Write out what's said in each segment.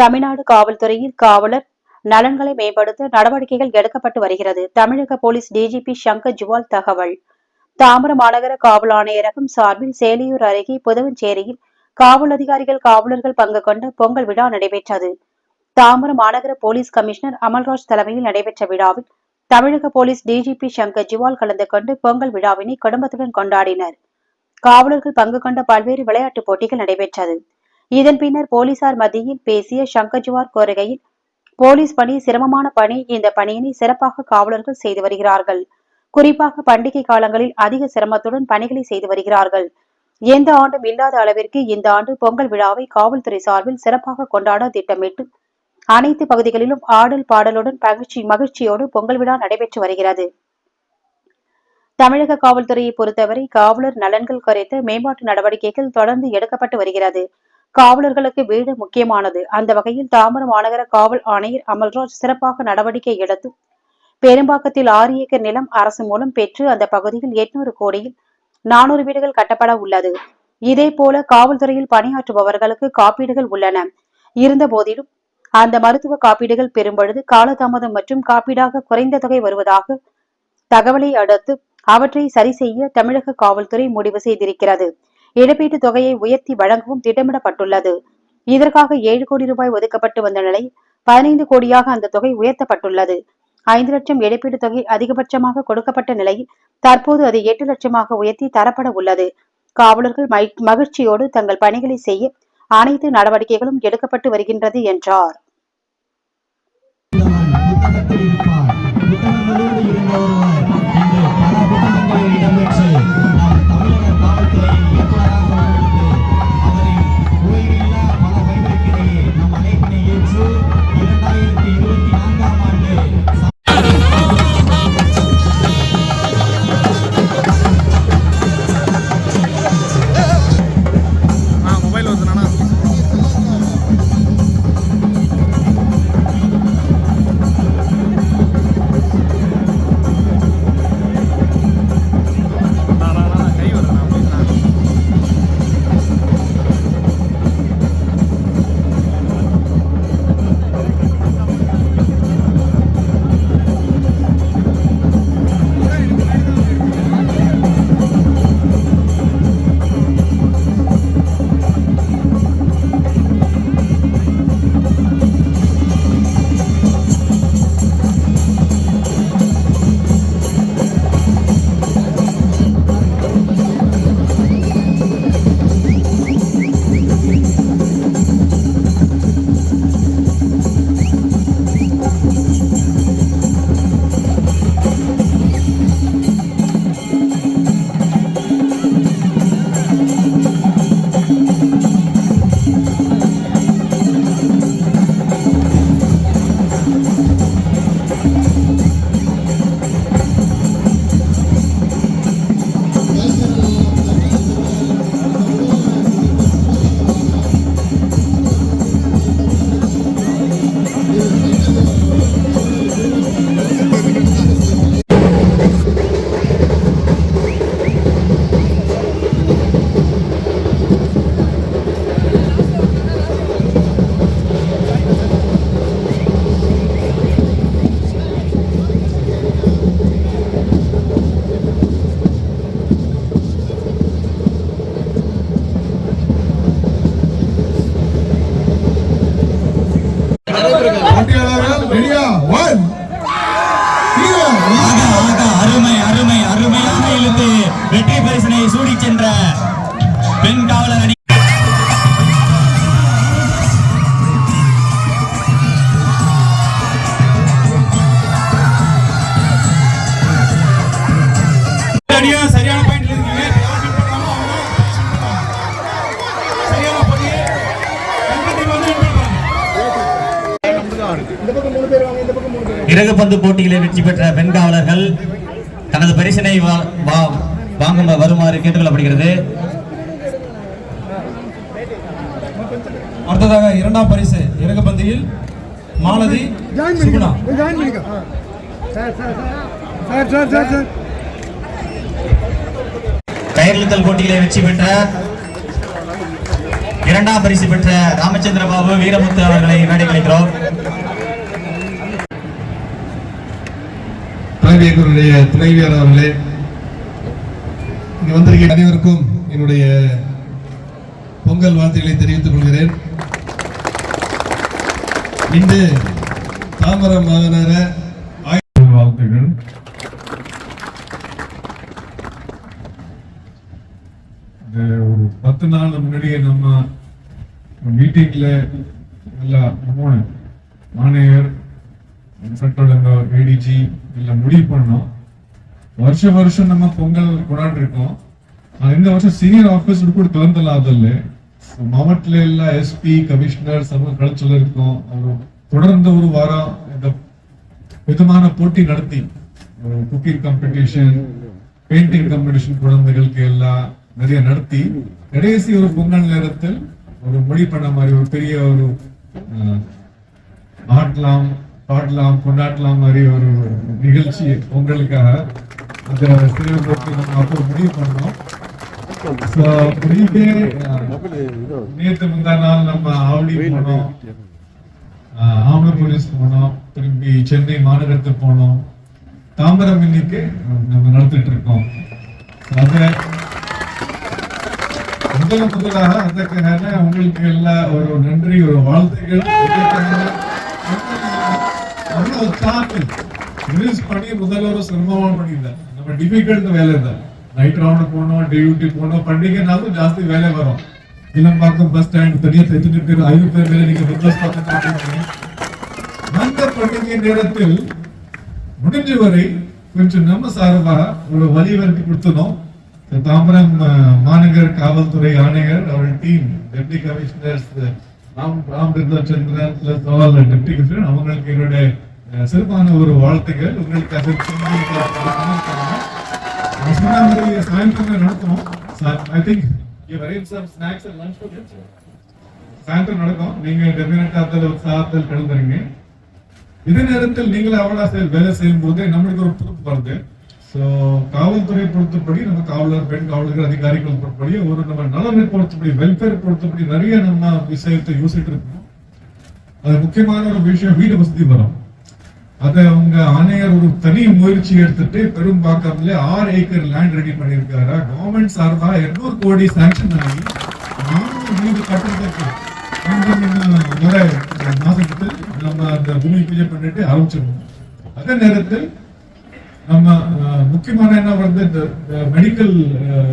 தமிழ்நாடு காவல்துறையில் காவலர் நலன்களை மேம்படுத்த நடவடிக்கைகள் எடுக்கப்பட்டு வருகிறது. தமிழக போலீஸ் டிஜிபி சங்கர் ஜுவால் தகவல். தாம்பரம் மாநகர காவல் ஆணையரகம் சார்பில் சேலியூர் அருகே புதவஞ்சேரியில் காவல் அதிகாரிகள் காவலர்கள் பங்கு கொண்ட பொங்கல் விழா நடைபெற்றது. தாம்பரம் மாநகர போலீஸ் கமிஷனர் அமல்ராஜ் தலைமையில் நடைபெற்ற விழாவில் தமிழக போலீஸ் டிஜிபி சங்கர் ஜிவால் கலந்து கொண்டு பொங்கல் விழாவினை குடும்பத்துடன் கொண்டாடினர். காவலர்கள் பங்கு கொண்ட பல்வேறு விளையாட்டுப் போட்டிகள் நடைபெற்றது. இதன் பின்னர் போலீசார் மத்தியில் பேசிய சங்கர் கோருகையில் போலீஸ் பணி சிரமமான பணி. இந்த பணியினை சிறப்பாக காவலர்கள் செய்து வருகிறார்கள். குறிப்பாக பண்டிகை காலங்களில் அதிக சிரமத்துடன் பணிகளை செய்து வருகிறார்கள். எந்த ஆண்டும் இல்லாத அளவிற்கு இந்த ஆண்டு பொங்கல் விழாவை காவல்துறை சார்பில் சிறப்பாக கொண்டாட திட்டமிட்டு அனைத்து பகுதிகளிலும் ஆடல் பாடலுடன் பகிர்ச்சி மகிழ்ச்சியோடு பொங்கல் விழா நடைபெற்று வருகிறது. தமிழக காவல்துறையை பொறுத்தவரை காவலர் நலன்கள் குறைத்து மேம்பாட்டு நடவடிக்கைகள் தொடர்ந்து எடுக்கப்பட்டு வருகிறது. காவலர்களுக்கு வீடு முக்கியமானது. அந்த வகையில் தாம்பரம் மாநகர காவல் ஆணையர் அமல்ராஜ் சிறப்பாக நடவடிக்கை எடுத்து பெரும்பாக்கத்தில் ஆறு ஏக்கர் நிலம் அரசு மூலம் பெற்று அந்த பகுதியில் எட்நூறு கோடியில் நானூறு வீடுகள் கட்டப்பட உள்ளது. இதே போல காவல்துறையில் பணியாற்றுபவர்களுக்கு காப்பீடுகள் உள்ளன. இருந்த போதிலும் அந்த மருத்துவ காப்பீடுகள் பெறும்பொழுது காலதாமதம் மற்றும் காப்பீடாக குறைந்த தொகை வருவதாக தகவலை அடுத்து அவற்றை சரி செய்ய தமிழக காவல்துறை முடிவு செய்திருக்கிறது. இழப்பீட்டு தொகையை உயர்த்தி வழங்கவும் திட்டமிடப்பட்டுள்ளது. இதற்காக ஏழு கோடி ரூபாய் ஒதுக்கப்பட்டு வந்த நிலை பதினைந்து கோடியாக அந்த தொகை உயர்த்தப்பட்டுள்ளது. ஐந்து லட்சம் இழப்பீட்டுத் தொகை அதிகபட்சமாக கொடுக்கப்பட்ட நிலையில் தற்போது அது எட்டு லட்சமாக உயர்த்தி தரப்பட உள்ளது. காவலர்கள் மகி- மகிழ்ச்சியோடு தங்கள் பணிகளை செய்ய அனைத்து நடவடிக்கைகளும் எடுக்கப்பட்டு வருகின்றது என்றார். புத்தகத்தில் இருப்பார் புத்தகங்களோடு இறகு பந்து போட்டிகளில் வெற்றி பெற்ற பெண் காவலர்கள் தனது பரிசினை வாங்க வருமாறு கேட்டுக்கொள்ளப்படுகிறது. அடுத்ததாக இரண்டாம் பரிசு இறகு பந்தியில் மாலதி சுகுணா. கயிறுத்தல் போட்டிகளை வெற்றி பெற்ற இரண்டாம் பரிசு பெற்ற ராமச்சந்திர பாபு வீரமுத்து அவர்களை மேடை கலைக்கிறோம் இயக்கருடைய துணைவியார் அவர்களே இங்க வந்திருக்க அனைவருக்கும் என்னுடைய பொங்கல் வாழ்த்துக்களை தெரிவித்துக் கொள்கிறேன். இன்று தாமர மாநகர ஆய்வு வாழ்த்துகள் இந்த ஒரு பத்து நாள் முன்னாடியே நம்ம மீட்டிங்கில் நல்லா போனேன் எஃபர்ட்டோட நம்ம ஏடிஜி இதில் முடிவு பண்ணோம். வருஷ வருஷம் நம்ம பொங்கல் கொண்டாடிருக்கோம். இந்த வருஷம் சீனியர் ஆஃபீஸர் கூட திறந்தல அதில் மாவட்டத்தில் எல்லாம் எஸ்பி கமிஷனர் சமூக கலைச்சொல்ல இருக்கோம். தொடர்ந்து ஒரு வாரம் இந்த விதமான போட்டி நடத்தி. குக்கிங் காம்படிஷன் பெயிண்டிங் காம்படிஷன் குழந்தைகளுக்கு எல்லாம் நிறைய நடத்தி. கடைசி ஒரு பொங்கல் நேரத்தில் ஒரு மொழி பண்ண மாதிரி ஒரு பெரிய ஒரு ஆட்லாம் பாடலாம் கொண்டாடலாம் மாதிரி ஒரு நிகழ்ச்சி உங்களுக்காக அந்த சிறுவர்களுக்கு நம்ம அப்போ முடிவு பண்ணோம். நேற்று முடிவே அஹ், முந்தா நாள் நம்ம ஆவடி போனோம். ஆம்பளை போலீஸ் போனோம். திரும்பி சென்னை மாநகரத்துக்கு போனோம். தாம்பரம் இன்னைக்கு நம்ம நடத்திட்டு இருக்கோம். அத முதல் முதலாக அதற்கான உங்களுக்கு எல்லாம் ஒரு நன்றி ஒரு வாழ்த்துக்கள். அவ்வளவு உற்சாகத்தில் ரிலீஸ் பண்ணி முதல்ல ஒரு சிரமமான பண்ணியிருந்தேன் நம்ம டிஃபிகல்ட் வேலை தான் நைட் ரவுண்ட் போனோம் டியூட்டி போனோம் பண்டிகைனாலும் ஜாஸ்தி வேலை வரும். இளம்பாக்கம் பஸ் ஸ்டாண்ட் தனியா தைத்துட்டு பேர் ஐந்து பேர் மேலே நீங்க பிசினஸ் பார்த்துட்டு அந்த பண்டிகை நேரத்தில் முடிஞ்ச வரை கொஞ்சம் நம்ம சார்பாக ஒரு வலியுறுத்தி கொடுத்தனோம். தாம்பரம் மாநகர் காவல்துறை ஆணையர் அவர் டீம் டெப்டி கமிஷனர்ஸ் நாம் Ram Chandran plus all deputy commissioner அவங்களுக்கு என்னுடைய சிறப்பான ஒரு வாழ்த்துக்கள். உங்களுக்கு அது சாயந்தரம் நடத்துவோம் I think snacks and lunch சாயந்தரம் நடக்கும். நீங்க டெபினட்டா அதில் உற்சாகத்தில் கலந்துருங்க. இதே நேரத்தில் நீங்கள் அவ்வளோ வேலை செய்யும் போது நம்மளுக்கு ஒரு பொறுப்பு வருது. ஸோ காவல்துறை பொறுத்தபடி நம்ம காவலர் பெண் காவலர்கள் அதிகாரிகள் பொறுத்தபடி ஒரு நம்ம நலனை பொறுத்தபடி வெல்ஃபேர் பொறுத்தபடி நிறைய நம்ம விஷயத்தை யோசிச்சுட்டு இருக்கோம். அது முக்கியமான ஒரு விஷயம் வீடு வசதி வரும். அதை அவங்க ஆணையர் ஒரு தனி முயற்சி எடுத்துட்டு பெரும்பாக்கம்ல ஆறு ஏக்கர் லேண்ட் ரெடி பண்ணியிருக்காரு. கவர்மெண்ட் சார்பா எண்ணூறு கோடி சாங்ஷன் ஆகி நானூறு வீடு கட்டுறதுக்கு கொஞ்சம் மாசத்துக்கு நம்ம அந்த பூமி பூஜை பண்ணிட்டு ஆரம்பிச்சிருவோம். அதே நேரத்தில் நம்ம முக்கியமான என்ன வந்து இந்த மெடிக்கல்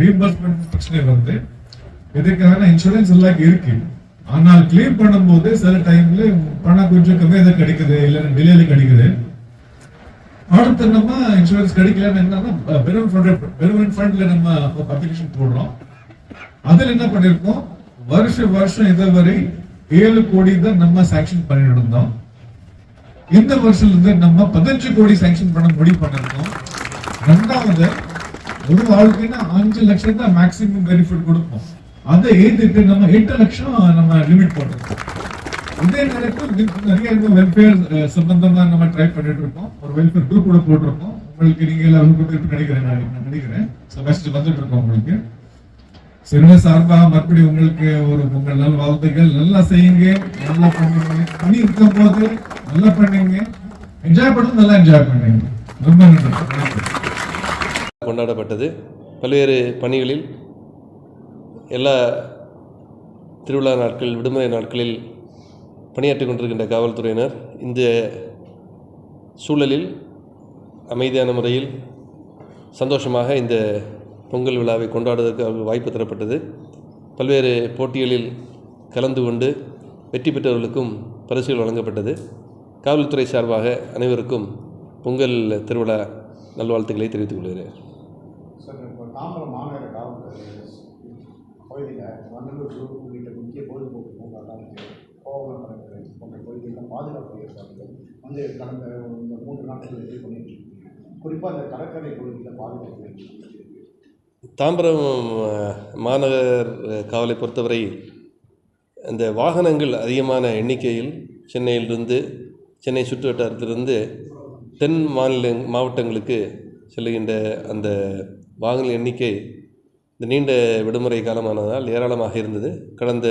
ரீஎம்பர்ஸ்மெண்ட் பிரச்சனை வந்து இதுக்கான இன்சூரன்ஸ் எல்லாம் இருக்கு. ஆனால் கிளைம் பண்ணும்போது சில டைம்ல பணம் கொஞ்சம் கம்மியாக தான் கிடைக்குது இல்லைன்னா டிலேல கிடைக்குது. அடுத்து நம்ம இன்சூரன்ஸ் கிடைக்கலன்னு என்னன்னா பெருமன் ஃபண்ட்ல நம்ம அப்ளிகேஷன் போடுறோம். அதில் என்ன பண்ணிருக்கோம்? வருஷ வருஷம் இதுவரை ஏழு கோடி தான் நம்ம சாங்ஷன் பண்ணிட்டு இருந்தோம். இந்த வருஷத்துல இருந்து நம்ம பதினஞ்சு கோடி சாங்ஷன் பண்ண முடிவு பண்ணிருக்கோம் ரெண்டாவது ஒரு வாழ்க்கைன்னா அஞ்சு லட்சம் தான் மேக்ஸிமம் பெனிஃபிட் கொடுப்போம். அதை ஏத்துட்டு நம்ம எட்டு லட்சம் நம்ம லிமிட் போட்டிருக்கோம். இதே நேரத்தில் நிறைய இந்த வெல்ஃபேர் சம்பந்தமா நம்ம ட்ரை பண்ணிட்டு இருக்கோம் ஒரு வெல்ஃபேர் குரூப் கூட போட்டிருக்கோம். உங்களுக்கு நீங்க எல்லாம் உங்களுக்கு நினைக்கிறேன் நான் நினைக்கிறேன் செமஸ்டர் வந்துட்டு இருக்கோம் உங்களுக்கு. சிறுவ சார்பாக மறுபடியும் உங்களுக்கு ஒரு உங்கள் நல் வாழ்த்துக்கள் நல்லா செய்யுங்க. நல்லா பண்ணுங்க பண்ணி இருக்கும் போது நல்லா பண்ணீங்க. என்ஜாய் பண்ணுறது நல்லா என்ஜாய் பண்ணீங்க. ரொம்ப நன்றி. கொண்டாடப்பட்டது. பல்வேறு பணிகளில் எல்லா திருவிழா நாட்கள் விடுமுறை நாட்களில் பணியாற்றிக் கொண்டிருக்கின்ற காவல்துறையினர் இந்த சூழலில் அமைதியான முறையில் சந்தோஷமாக இந்த பொங்கல் விழாவை கொண்டாடுவதற்கு வாய்ப்பு தரப்பட்டது. பல்வேறு போட்டிகளில் கலந்து கொண்டு வெற்றி பெற்றவர்களுக்கும் பரிசுகள் வழங்கப்பட்டது. காவல்துறை சார்பாக அனைவருக்கும் பொங்கல் திருவிழா நல்வாழ்த்துக்களை தெரிவித்துக் கொள்கிறேன் குறிப்பாக கடற்கரை பகுதியில் பாதுகாப்பு? தாம்பரம் மாநகர் காவலை பொறுத்தவரை இந்த வாகனங்கள் அதிகமான எண்ணிக்கையில் சென்னையிலிருந்து சென்னை சுற்றுவட்டாரத்திலிருந்து தென் மாநில மாவட்டங்களுக்கு செல்லுகின்ற அந்த வாகன எண்ணிக்கை இந்த நீண்ட விடுமுறை காலமானதால் ஏராளமாக இருந்தது. கடந்த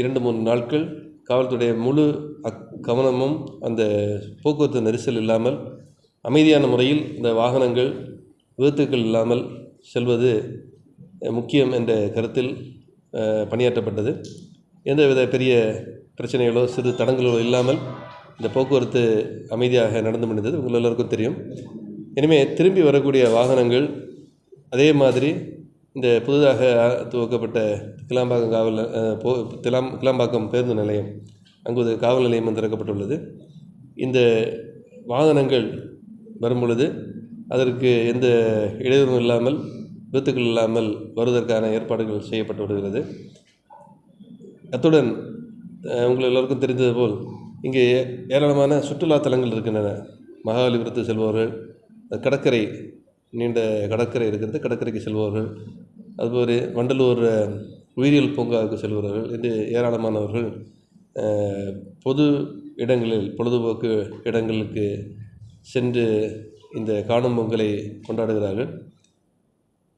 இரண்டு மூன்று நாட்கள் காவல்துறைய முழு அக் கவனமும் அந்த போக்குவரத்து நெரிசல் இல்லாமல் அமைதியான முறையில் இந்த வாகனங்கள் விபத்துக்கள் இல்லாமல் செல்வது முக்கியம் என்ற கருத்தில் பணியாற்றப்பட்டது. எந்தவித பெரிய பிரச்சனைகளோ சிறு தடங்களோ இல்லாமல் இந்த போக்குவரத்து அமைதியாக நடந்து முடிந்தது. உங்கள் எல்லோருக்கும் தெரியும். இனிமேல் திரும்பி வரக்கூடிய வாகனங்கள் அதே மாதிரி இந்த புதிதாக துவக்கப்பட்ட கிளாம்பாக்கம் காவல் போ திலாம் கிளாம்பாக்கம் பேருந்து நிலையம் அங்கு காவல் நிலையம் திறக்கப்பட்டுள்ளது. இந்த வாகனங்கள் வரும் பொழுது அதற்கு எந்த இடையூறும் இல்லாமல் விபத்துக்கள் இல்லாமல் வருவதற்கான ஏற்பாடுகள் செய்யப்பட்டு வருகிறது. அத்துடன் உங்கள் எல்லோருக்கும் தெரிந்தது போல் இங்கே ஏராளமான சுற்றுலா தலங்கள் இருக்கின்றன. மகாபலிபுரத்து செல்பவர்கள் கடற்கரை நீண்ட கடற்கரை இருக்கிறது கடற்கரைக்கு செல்பவர்கள். அதுபோல் வண்டலூர் உயிரியல் பூங்காவுக்கு செல்பவர்கள். என்று ஏராளமானவர்கள் பொது இடங்களில் பொழுதுபோக்கு இடங்களுக்கு சென்று இந்த காணும் பொங்கலை கொண்டாடுகிறார்கள்.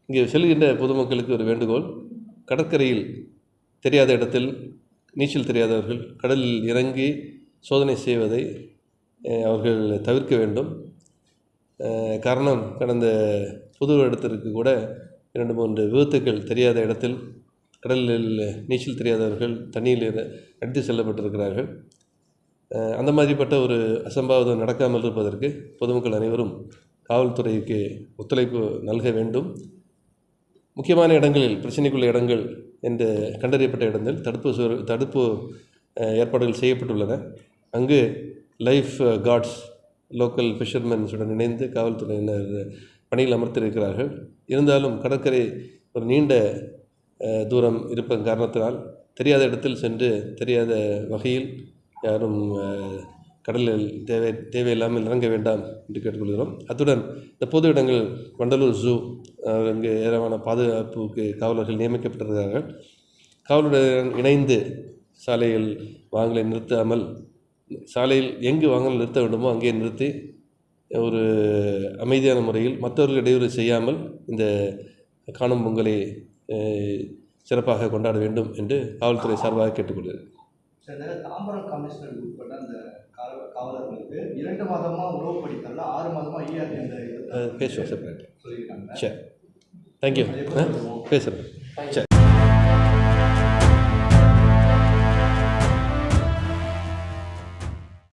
இங்கே செல்கின்ற பொதுமக்களுக்கு ஒரு வேண்டுகோள் கடற்கரையில் தெரியாத இடத்தில் நீச்சல் தெரியாதவர்கள் கடலில் இறங்கி சோதனை செய்வதை அவர்கள் தவிர்க்க வேண்டும். காரணம் கடந்த புது இடத்திற்கு கூட இரண்டு மூன்று விபத்துக்கள் தெரியாத இடத்தில் கடலில் நீச்சல் தெரியாதவர்கள் தண்ணியில் அடித்து செல்லப்பட்டிருக்கிறார்கள். அந்த மாதிரிப்பட்ட ஒரு அசம்பாவிதம் நடக்காமல் இருப்பதற்கு பொதுமக்கள் அனைவரும் காவல்துறைக்கு ஒத்துழைப்பு நல்க வேண்டும். முக்கியமான இடங்களில் பிரச்சனைக்குள்ள இடங்கள் என்று கண்டறியப்பட்ட இடங்கள் தடுப்பு சுவர் தடுப்பு ஏற்பாடுகள் செய்யப்பட்டுள்ளன. அங்கு லைஃப் கார்ட்ஸ் லோக்கல் ஃபிஷர்மென்ஸுடன் இணைந்து காவல்துறையினர் பணியில் அமர்த்திருக்கிறார்கள். இருந்தாலும் கடற்கரை ஒரு நீண்ட தூரம் இருப்பதன் காரணத்தினால் தெரியாத இடத்தில் சென்று தெரியாத வகையில் யாரும் கடலில் தேவை தேவையில்லாமல் இறங்க வேண்டாம் என்று கேட்டுக்கொள்கிறோம். அத்துடன் இந்த பொது இடங்கள் வண்டலூர் ஜூ அங்கு ஏராளமான பாதுகாப்புக்கு காவலர்கள் நியமிக்கப்பட்டிருக்கிறார்கள். காவலுடன் இணைந்து சாலையில் வாகனங்களை நிறுத்தாமல் சாலையில் எங்கு வாகனம் நிறுத்த வேண்டுமோ அங்கே நிறுத்தி ஒரு அமைதியான முறையில் மற்றவர்கள் இடையூறு செய்யாமல் இந்த காணும் பொங்கலை சிறப்பாக கொண்டாட வேண்டும் என்று காவல்துறை சார்பாக நேரம் தாம்பரம் கமிஷனர் உட்பட்ட அந்த காவ- காவலர்களுக்கு இரண்டு உறவு ஆறு அஹ், பேசுவோம் சொல்லியிருக்காங்க. சரி. தேங்க்யூ பேசுகிறேன் சரி.